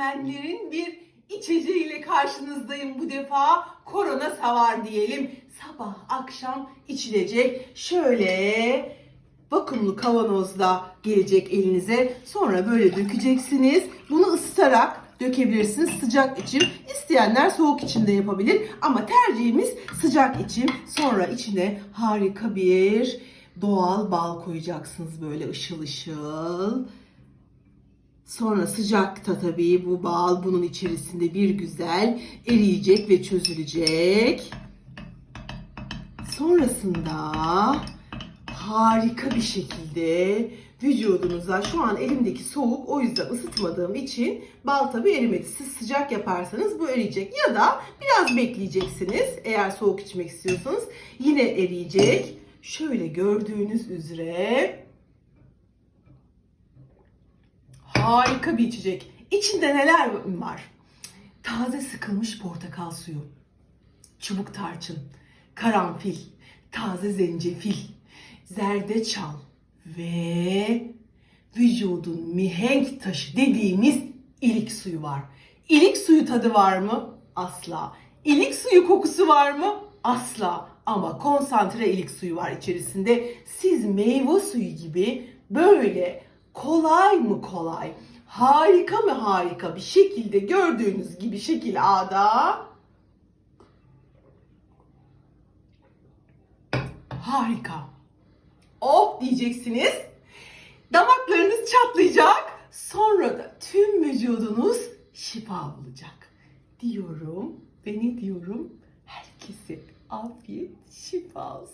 Ermenilerin bir içeceğiyle karşınızdayım bu defa. Korona savar diyelim. Sabah akşam içilecek. Şöyle vakumlu kavanozda gelecek elinize. Sonra böyle dökeceksiniz. Bunu ısıtarak dökebilirsiniz sıcak içim. İsteyenler soğuk içimde yapabilir ama tercihimiz sıcak içim. Sonra içine harika bir doğal bal koyacaksınız böyle ışıl ışıl. Sonra sıcakta tabii bu bal bunun içerisinde bir güzel eriyecek ve çözülecek. Sonrasında harika bir şekilde vücudunuza şu an elimdeki soğuk o yüzden ısıtmadığım için bal tabi erimedi. Siz sıcak yaparsanız bu eriyecek ya da biraz bekleyeceksiniz eğer soğuk içmek istiyorsanız yine eriyecek. Şöyle gördüğünüz üzere harika bir içecek. İçinde neler var? Taze sıkılmış portakal suyu, çubuk tarçın, karanfil, taze zencefil, zerdeçal ve vücudun mihenk taşı dediğimiz ilik suyu var. İlik suyu tadı var mı? Asla. İlik suyu kokusu var mı? Asla. Ama konsantre ilik suyu var içerisinde. Siz meyve suyu gibi böyle kolay mı kolay, harika mı harika bir şekilde gördüğünüz gibi şekil A'da harika. Oh diyeceksiniz. Damaklarınız çatlayacak. Sonra da tüm vücudunuz şifa bulacak. Diyorum ve ne diyorum? Herkese afiyet şifa olsun.